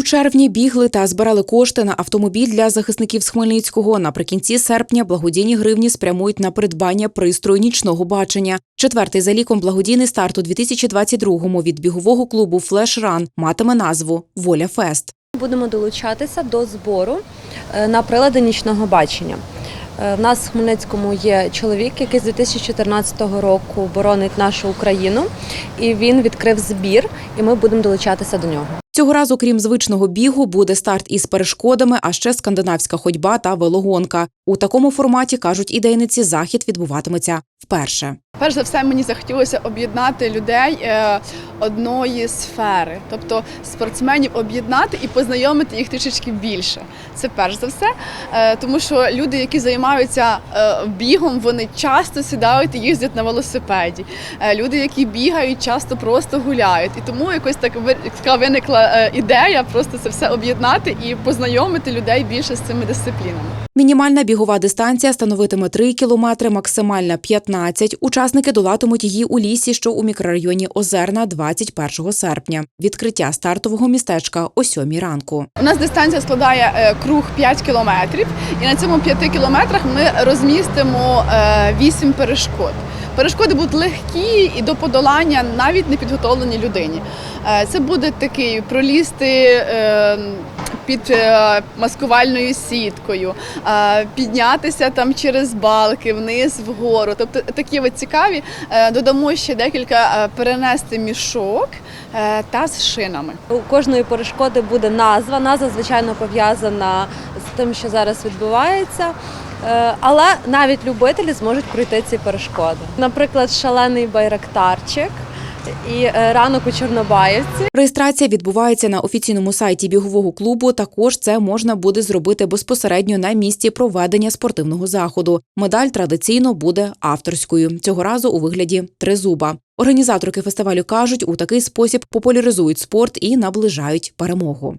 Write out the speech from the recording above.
У червні бігли та збирали кошти на автомобіль для захисників з Хмельницького. Наприкінці серпня благодійні гривні спрямують на придбання пристрою нічного бачення. Четвертий за ліком благодійний старт у 2022-му від бігового клубу Флеш Ран матиме назву Воля Фест. Будемо долучатися до збору е, на прилади нічного бачення. Е, В нас в Хмельницькому є чоловік, який з 2014 року боронить нашу Україну, і він відкрив збір, і ми будемо долучатися до нього. Цього разу, крім звичного бігу, буде старт із перешкодами, а ще скандинавська ходьба та велогонка. У такому форматі кажуть ідейниці, захід відбуватиметься вперше. Перш за все, мені захотілося об'єднати людей е, одної сфери, тобто спортсменів об'єднати і познайомити їх трішечки більше. Це перш за все, е, тому що люди, які займаються е, бігом, вони часто сідають і їздять на велосипеді. Люди, які бігають, часто просто гуляють. І тому якось так виникла ідея просто це все об'єднати і познайомити людей більше з цими дисциплінами. Мінімальна бігова дистанція становитиме 3 кілометри, максимальна 15. Учасники долатимуть її у лісі, що у мікрорайоні Озерна 21 серпня. Відкриття стартового містечка о 7 ранку. У нас дистанція складає е, круг 5 кілометрів, і на цьому 5 кілометрах ми розмістимо 8 перешкод. Перешкоди будуть легкі і до подолання навіть непідготовленій людині. Е, Це буде такий пролізти е, під е, маскувальною сіткою, піднятися там через балки, вниз вгору. Тобто такі от цікаві. Додамо ще декілька перенести мішок та з шинами. У кожної перешкоди буде назва. Назва, звичайно, пов'язана з тим, що зараз відбувається. Е, Але навіть любителі зможуть пройти ці перешкоди. Наприклад, шалений байрактарчик і е, ранок у Чорнобаївці. Реєстрація відбувається на офіційному сайті бігового клубу. Також це можна буде зробити безпосередньо на місці проведення спортивного заходу. Медаль традиційно буде авторською. Цього разу у вигляді тризуба. Організаторки фестивалю кажуть, у такий спосіб популяризують спорт і наближають перемогу.